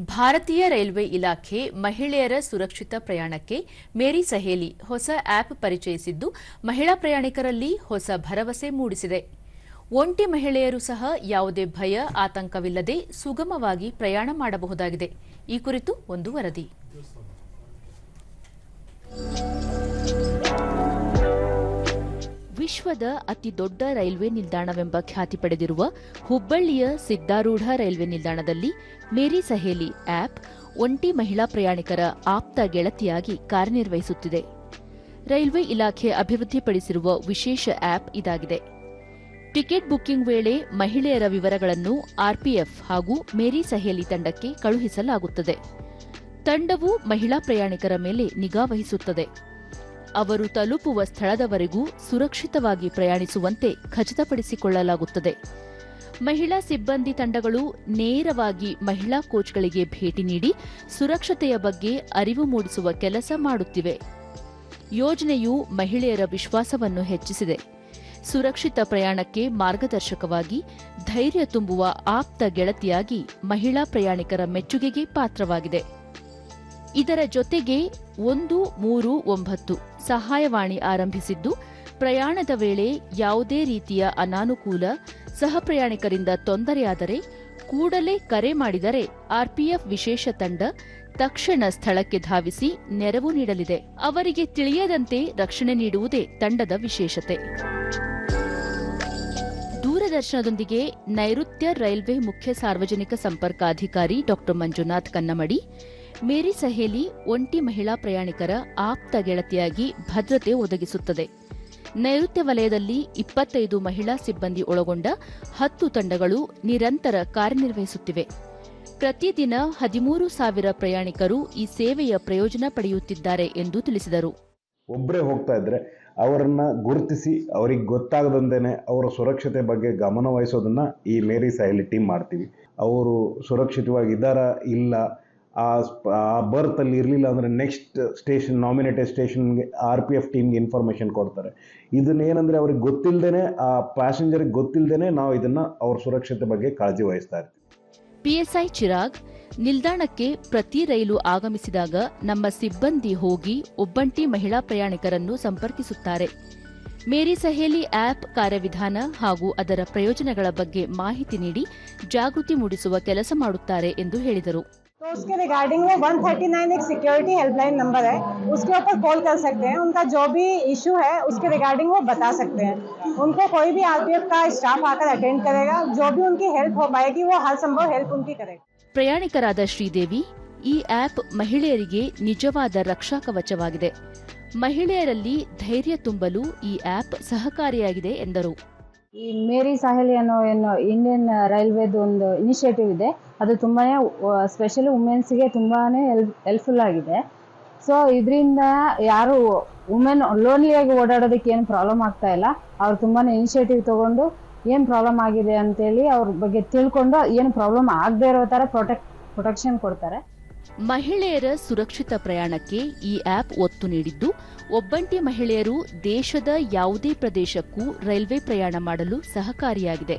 ಭಾರತೀಯ ರೈಲ್ವೆ ಇಲಾಖೆ ಮಹಿಳೆಯರ ಸುರಕ್ಷಿತ ಪ್ರಯಾಣಕ್ಕೆ ಮೇರಿ ಸಹೇಲಿ ಹೊಸ ಆಪ್ ಪರಿಚಯಿಸಿದ್ದು, ಮಹಿಳಾ ಪ್ರಯಾಣಿಕರಲ್ಲಿ ಹೊಸ ಭರವಸೆ ಮೂಡಿಸಿದೆ. ಒಂಟಿ ಮಹಿಳೆಯರು ಸಹ ಯಾವುದೇ ಭಯ, ಆತಂಕವಿಲ್ಲದೆ ಸುಗಮವಾಗಿ ಪ್ರಯಾಣ ಮಾಡಬಹುದಾಗಿದೆ. ಈ ಕುರಿತು ಒಂದು ವರದಿ. ವಿಶ್ವದ ಅತಿ ದೊಡ್ಡ ರೈಲ್ವೆ ನಿಲ್ದಾಣವೆಂಬ ಖ್ಯಾತಿ ಪಡೆದಿರುವ ಹುಬ್ಬಳ್ಳಿಯ ಸಿದ್ದಾರೂಢ ರೈಲ್ವೆ ನಿಲ್ದಾಣದಲ್ಲಿ ಮೇರಿ ಸಹೇಲಿ ಆಪ್ ಒಂಟಿ ಮಹಿಳಾ ಪ್ರಯಾಣಿಕರ ಆಪ್ತ ಗೆಳತಿಯಾಗಿ ಕಾರ್ಯನಿರ್ವಹಿಸುತ್ತಿದೆ. ರೈಲ್ವೆ ಇಲಾಖೆ ಅಭಿವೃದ್ಧಿಪಡಿಸಿರುವ ವಿಶೇಷ ಆಪ್ ಇದಾಗಿದೆ. ಟಿಕೆಟ್ ಬುಕ್ಕಿಂಗ್ ವೇಳೆ ಮಹಿಳೆಯರ ವಿವರಗಳನ್ನು ಆರ್ಪಿಎಫ್ ಹಾಗೂ ಮೇರಿ ಸಹೇಲಿ ತಂಡಕ್ಕೆ ಕಳುಹಿಸಲಾಗುತ್ತದೆ. ತಂಡವು ಮಹಿಳಾ ಪ್ರಯಾಣಿಕರ ಮೇಲೆ ನಿಗಾ ವಹಿಸುತ್ತದೆ. ಅವರು ತಲುಪುವ ಸ್ಥಳದವರೆಗೂ ಸುರಕ್ಷಿತವಾಗಿ ಪ್ರಯಾಣಿಸುವಂತೆ ಖಚಿತಪಡಿಸಿಕೊಳ್ಳಲಾಗುತ್ತದೆ. ಮಹಿಳಾ ಸಿಬ್ಬಂದಿ ತಂಡಗಳು ನೇರವಾಗಿ ಮಹಿಳಾ ಕೋಚ್ಗಳಿಗೆ ಭೇಟಿ ನೀಡಿ ಸುರಕ್ಷತೆಯ ಬಗ್ಗೆ ಅರಿವು ಮೂಡಿಸುವ ಕೆಲಸ ಮಾಡುತ್ತಿವೆ. ಯೋಜನೆಯು ಮಹಿಳೆಯರ ವಿಶ್ವಾಸವನ್ನು ಹೆಚ್ಚಿಸಿದೆ. ಸುರಕ್ಷಿತ ಪ್ರಯಾಣಕ್ಕೆ ಮಾರ್ಗದರ್ಶಕವಾಗಿ ಧೈರ್ಯ ತುಂಬುವ ಆಪ್ತ ಗೆಳತಿಯಾಗಿ ಮಹಿಳಾ ಪ್ರಯಾಣಿಕರ ಮೆಚ್ಚುಗೆಗೆ ಪಾತ್ರವಾಗಿದೆ. ಇದರ ಜೊತೆಗೆ ಒಂದು ಮೂರು ಒಂಬತ್ತು ಸಹಾಯವಾಣಿ ಆರಂಭಿಸಿದ್ದು, ಪ್ರಯಾಣದ ವೇಳೆ ಯಾವುದೇ ರೀತಿಯ ಅನಾನುಕೂಲ, ಸಹ ಪ್ರಯಾಣಿಕರಿಂದ ತೊಂದರೆಯಾದರೆ ಕೂಡಲೇ ಕರೆ ಮಾಡಿದರೆ ಆರ್ಪಿಎಫ್ ವಿಶೇಷ ತಂಡ ತಕ್ಷಣ ಸ್ಥಳಕ್ಕೆ ಧಾವಿಸಿ ನೆರವು ನೀಡಲಿದೆ. ಅವರಿಗೆ ತಿಳಿಯದಂತೆ ರಕ್ಷಣೆ ನೀಡುವುದೇ ತಂಡದ ವಿಶೇಷತೆ. ದೂರದರ್ಶನದೊಂದಿಗೆ ನೈಋತ್ಯ ರೈಲ್ವೆ ಮುಖ್ಯ ಸಾರ್ವಜನಿಕ ಸಂಪರ್ಕಾಧಿಕಾರಿ ಡಾ ಮಂಜುನಾಥ್ ಕನ್ನಮಡಿ ಮೇರಿ ಸಹೇಲಿ ಒಂಟಿ ಮಹಿಳಾ ಪ್ರಯಾಣಿಕರ ಆಪ್ತ ಗೆಳತಿಯಾಗಿ ಭದ್ರತೆ ಒದಗಿಸುತ್ತದೆ. ನೈಋತ್ಯ ವಲಯದಲ್ಲಿ ಇಪ್ಪತ್ತೈದು ಮಹಿಳಾ ಸಿಬ್ಬಂದಿ ಒಳಗೊಂಡ ಹತ್ತು ತಂಡಗಳು ನಿರಂತರ ಕಾರ್ಯನಿರ್ವಹಿಸುತ್ತಿವೆ. ಪ್ರತಿದಿನ ಹದಿಮೂರು ಸಾವಿರ ಪ್ರಯಾಣಿಕರು ಈ ಸೇವೆಯ ಪ್ರಯೋಜನ ಪಡೆಯುತ್ತಿದ್ದಾರೆ ಎಂದು ತಿಳಿಸಿದರು. ಒಬ್ಬರೇ ಹೋಗ್ತಾ ಇದ್ರೆ ಅವರನ್ನ ಗುರುತಿಸಿ ಅವರಿಗೆ ಗೊತ್ತಾಗದಂದೇನೆ ಅವರ ಸುರಕ್ಷತೆ ಬಗ್ಗೆ ಗಮನ ವಹಿಸೋದನ್ನ ಈ ಮೇರಿ ಸಹಲಿ ಟೀಮ್ ಮಾಡ್ತೀವಿ. ಅವರು ಸುರಕ್ಷಿತವಾಗಿದ್ದಾರಾ ಇಲ್ಲ ಆ ಬರ್ತಲ್ಲಿ ಇರಲಿಲ್ಲ ಅಂದರೆ ನೆಕ್ಸ್ಟ್ ಸ್ಟೇಷನ್ ನಾಮಿನೇಟೆಡ್ ಸ್ಟೇಷನ್ಗೆ ಆರ್ ಪಿ ಎಫ್ ಟೀಮ್ಗೆ ಇನ್ಫಾರ್ಮೇಷನ್ ಕೊಡ್ತಾರೆ. ಇದನ್ನೇನೆಂದರೆ ಅವ್ರಿಗೆ ಗೊತ್ತಿಲ್ಲದೇ ಆ ಪ್ಯಾಸೆಂಜರ್ಗೆ ಗೊತ್ತಿಲ್ಲದೇ ನಾವು ಇದನ್ನು ಅವ್ರ ಸುರಕ್ಷತೆ ಬಗ್ಗೆ ಕಾಳಜಿ ವಹಿಸ್ತಾ ಇರ್ತೀವಿ. ಪಿಎಸ್ಐ ಚಿರಾಗ್, ನಿಲ್ದಾಣಕ್ಕೆ ಪ್ರತಿ ರೈಲು ಆಗಮಿಸಿದಾಗ ನಮ್ಮ ಸಿಬ್ಬಂದಿ ಹೋಗಿ ಒಬ್ಬಂಟಿ ಮಹಿಳಾ ಪ್ರಯಾಣಿಕರನ್ನು ಸಂಪರ್ಕಿಸುತ್ತಾರೆ. ಮೇರಿ ಸಹೇಲಿ ಆಪ್ ಕಾರ್ಯವಿಧಾನ ಹಾಗೂ ಅದರ ಪ್ರಯೋಜನಗಳ ಬಗ್ಗೆ ಮಾಹಿತಿ ನೀಡಿ ಜಾಗೃತಿ ಮೂಡಿಸುವ ಕೆಲಸ ಮಾಡುತ್ತಾರೆ ಎಂದು ಹೇಳಿದರು. तो उसके रिगार्डिंग में 139 एक सिक्योरिटी हेल्पलाइन नंबर है उसके ऊपर कॉल कर सकते हैं उनका जो भी इशू है उसके रिगार्डिंग वो बता सकते हैं उनको कोई भी आरपीएफ का स्टाफ आकर अटेंड करेगा जो भी उनकी हेल्प हो पाएगी वो हर संभव हेल्प उनकी करेगा ಪ್ರಯಾಣಿಕರಾದ ಶ್ರೀದೇವಿ ಈ ಆಪ್ ಮಹಿಳೆಯರಿಗೆ ನಿಜವಾದ ರಕ್ಷಾ ಕವಚವಾಗಿದೆ ಮಹಿಳೆಯರಲ್ಲಿ ಧೈರ್ಯ ತುಂಬಲು ಈ ಆಪ್ ಸಹಕಾರಿಯಾಗಿದೆ ಎಂದರು ಈ ಮೇರಿ ಸಾಹೇಲಿ ಅನ್ನೋ ಏನು ಇಂಡಿಯನ್ ರೈಲ್ವೇದು ಒಂದು ಇನಿಷಿಯೇಟಿವ್ ಇದೆ. ಅದು ತುಂಬಾ ಸ್ಪೆಷಲಿ ವುಮೆನ್ಸ್ಗೆ ತುಂಬಾ ಹೆಲ್ಪ್ ಹೆಲ್ಪ್ಫುಲ್ ಆಗಿದೆ. ಸೊ ಇದರಿಂದ ಯಾರು ವುಮೆನ್ ಲೋನ್ಲಿಯಾಗಿ ಓಡಾಡೋದಕ್ಕೆ ಏನು ಪ್ರಾಬ್ಲಮ್ ಆಗ್ತಾ ಇಲ್ಲ. ಅವ್ರು ತುಂಬಾ ಇನಿಷಿಯೇಟಿವ್ ತಗೊಂಡು ಏನು ಪ್ರಾಬ್ಲಮ್ ಆಗಿದೆ ಅಂತೇಳಿ ಅವ್ರ ಬಗ್ಗೆ ತಿಳ್ಕೊಂಡು ಏನು ಪ್ರಾಬ್ಲಮ್ ಆಗದೆ ಇರೋ ಥರ ಪ್ರೊಟೆಕ್ಟ್ ಪ್ರೊಟೆಕ್ಷನ್ ಕೊಡ್ತಾರೆ. ಮಹಿಳೆಯರ ಸುರಕ್ಷಿತ ಪ್ರಯಾಣಕ್ಕೆ ಈ ಆಪ್ ಒತ್ತು ನೀಡಿದ್ದು, ಒಬ್ಬಂಟಿ ಮಹಿಳೆಯರು ದೇಶದ ಯಾವುದೇ ಪ್ರದೇಶಕ್ಕೂ ರೈಲ್ವೆ ಪ್ರಯಾಣ ಮಾಡಲು ಸಹಕಾರಿಯಾಗಿದೆ.